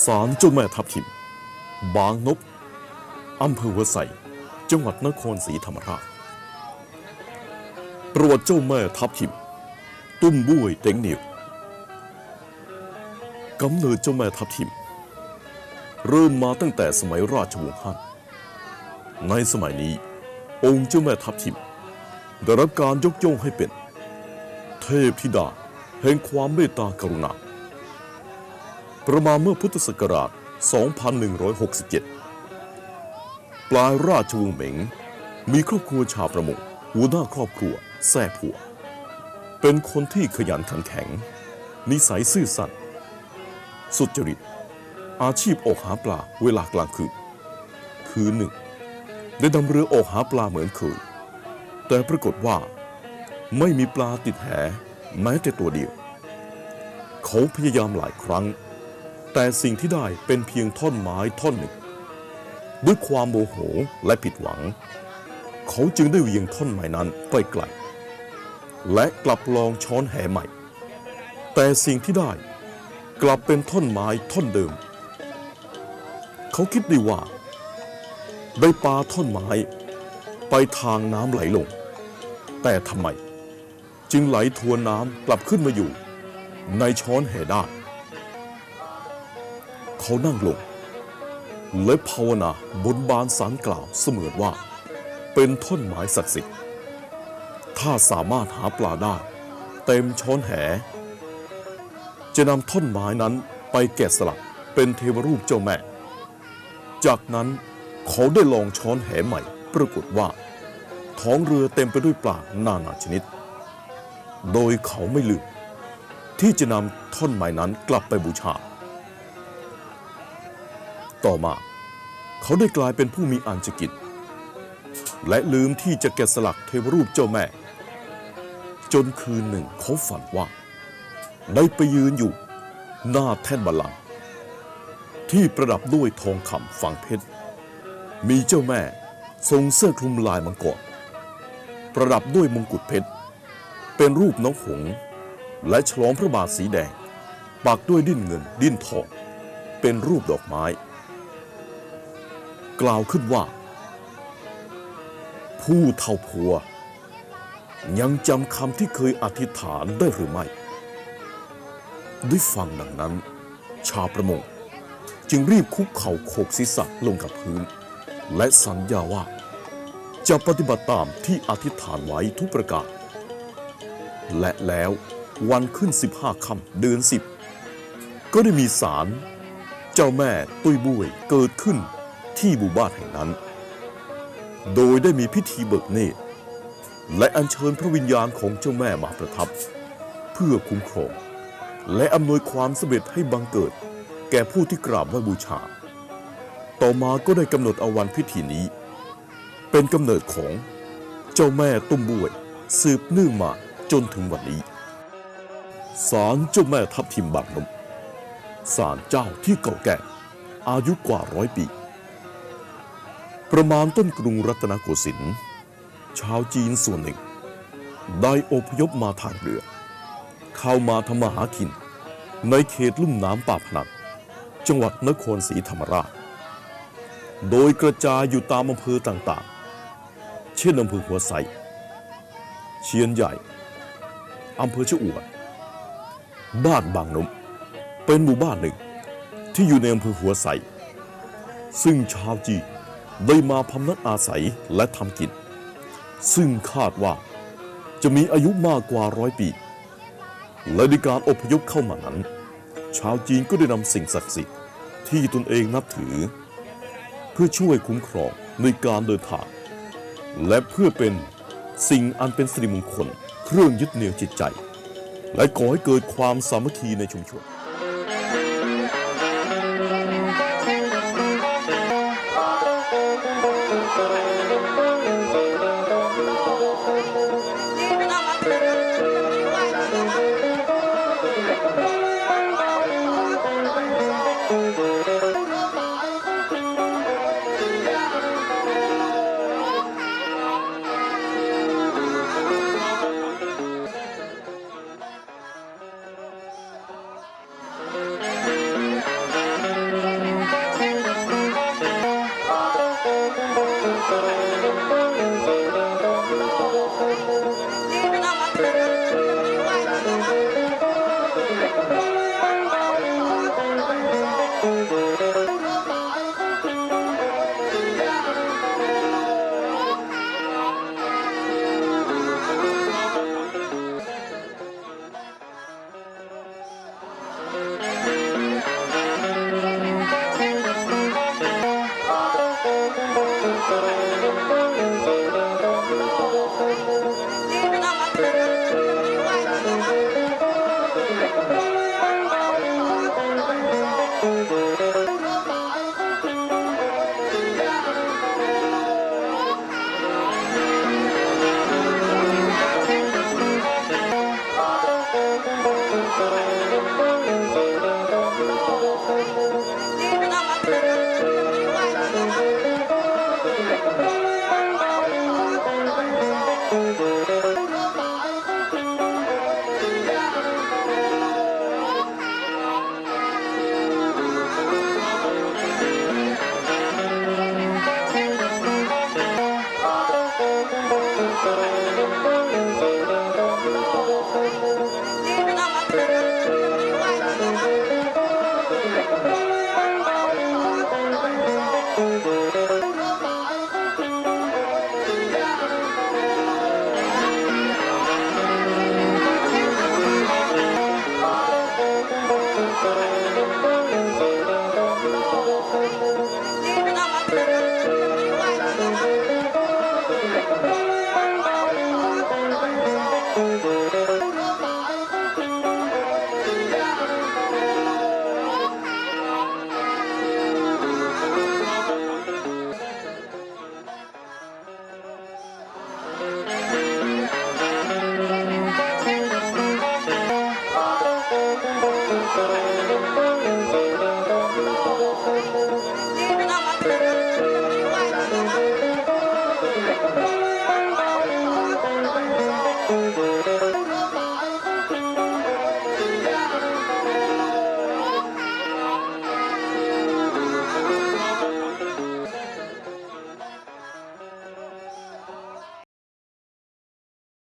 ศาลเจ้าแม่ทับทิม บางนบอำเภอหัวไสจังหวัดนครศรีธรรมราช ประวัติเจ้าแม่ทับทิม ตุ้มบุ้ยเต็งเหนียวกำเนิดเจ้าแม่ทับทิม เริ่มมาตั้งแต่สมัยราชวงศ์ฮั่น ในสมัยนี้ องค์เจ้าแม่ทับทิม ได้รับการยกย่องให้เป็น เทพธิดาแห่งความเมตตากรุณา ประมาณเมื่อพุทธศักราช 2167 ปลายราชวงศ์เหม็ง มีครอบครัวชาวประมงหัวหน้าครอบครัวแซ่ผัว เป็นคนที่ขยันขันแข็ง นิสัยซื่อสัตย์สุจริต อาชีพออกหาปลาเวลากลางคืน คืนหนึ่ง ได้นำเรือออกหาปลาเหมือนเคย แต่ปรากฏว่าไม่มีปลาติดแหแม้แต่ตัวเดียว เขาพยายามหลายครั้ง แต่สิ่งที่ได้เป็นเพียงท่อนไม้ท่อนหนึ่ง ด้วยความโมโหและผิดหวัง เขาจึงได้เหวียงท่อนไม้นั้นไปไกลและกลับลองช้อนแหใหม่ แต่สิ่งที่ได้กลับเป็นท่อนไม้ท่อนเดิม เขาคิดได้ว่า ได้ปาท่อนไม้ ไปทางน้ำไหลลง แต่ทำไม จึงไหลทวนน้ำกลับขึ้นมาอยู่ ในช้อนแหได้ เขานั่งลง และภาวนาบนบานสารกล่าวเสมือนว่า เป็นท่อนไม้ศักดิ์สิทธิ์ถ้าสามารถหาปลาได้ เต็มช้อนแห จะนำท่อนไม้นั้นไปแกะสลักเป็นเทวรูปเจ้าแม่ จากนั้นเขาได้ลองช้อนแหใหม่ ปรากฏว่า ท้องเรือเต็มไปด้วยปลานานาชนิด โดยเขาไม่ลืมที่จะนำท่อนไม้นั้นกลับไปบูชา ต่อมา เขาได้กลายเป็นผู้มีอันจกินและลืมที่จะแกะสลักเทวรูปเจ้าแม่ จนคืนหนึ่งเขาฝันว่า ได้ไปยืนอยู่หน้าแท่นบัลลังก์ที่ประดับด้วยทองคำฝังเพชร มีเจ้าแม่ทรงเสื้อคลุมลายมังกรประดับด้วยมงกุฎเพชร เป็นรูปน้องหงและฉลองพระบาทสีแดง ปักด้วยดิ้นเงินดิ้นทอง เป็นรูปดอกไม้ กล่าวขึ้นว่า ผู้เท่าผัว ยังจำคำที่เคยอธิษฐานได้หรือไม่ ด้วยฟังดังนั้น ชาวประมงจึงรีบคุกเข่าโขกศีรษะลงกับพื้น และสัญญาว่า จะปฏิบัติตามที่อธิษฐานไว้ทุกประการ และแล้ววันขึ้น 15ค่ำเดือนสิบก็ได้มีสาร เจ้าแม่ตุ้ยบุ้ยเกิดขึ้น ที่หมู่บ้านแห่งนั้น โดยได้มีพิธีเบิกเนตร และอัญเชิญพระวิญญาณของเจ้าแม่มาประทับ เพื่อคุ้มครอง และอำนวยความสำเร็จให้บังเกิด แก่ผู้ที่กราบไหว้บูชา ต่อมาก็ได้กำหนดเอาวันพิธีนี้ เป็นกำเนิดของเจ้าแม่ตุ้มบวย สืบเนื่องมาจนถึงวันนี้ศาลเจ้าแม่ทับทิมบางนมศาลเจ้าที่เก่าแก่อายุกว่าร้อยปี ประมาณต้นกรุงรัตนโกสินทร์ชาวจีนส่วนหนึ่ง ได้อพยพมาทางเรือ เข้ามาทำมาหากิน ในเขตลุ่มน้ำป่าพนังจังหวัดนครศรีธรรมราช โดยกระจายอยู่ตามอำเภอต่างๆ เช่นอำเภอหัวไสเชียนใหญ่อำเภอชะอวดบ้านบางนมเป็นหมู่บ้านหนึ่งที่อยู่ในอำเภอหัวไสซึ่งชาวจีน ได้มาพำนักอาศัยและทำกินซึ่งคาดว่าจะมีอายุมากกว่าร้อยปี และในการอพยพเข้ามานั้น ชาวจีนก็ได้นำสิ่งศักดิ์สิทธิ์ที่ตนเองนับถือ เพื่อช่วยคุ้มครองในการเดินทาง และเพื่อเป็นสิ่งอันเป็นสิริมงคล เครื่องยึดเหนี่ยวจิตใจ และก่อให้เกิดความสามัคคีในชุมชน Música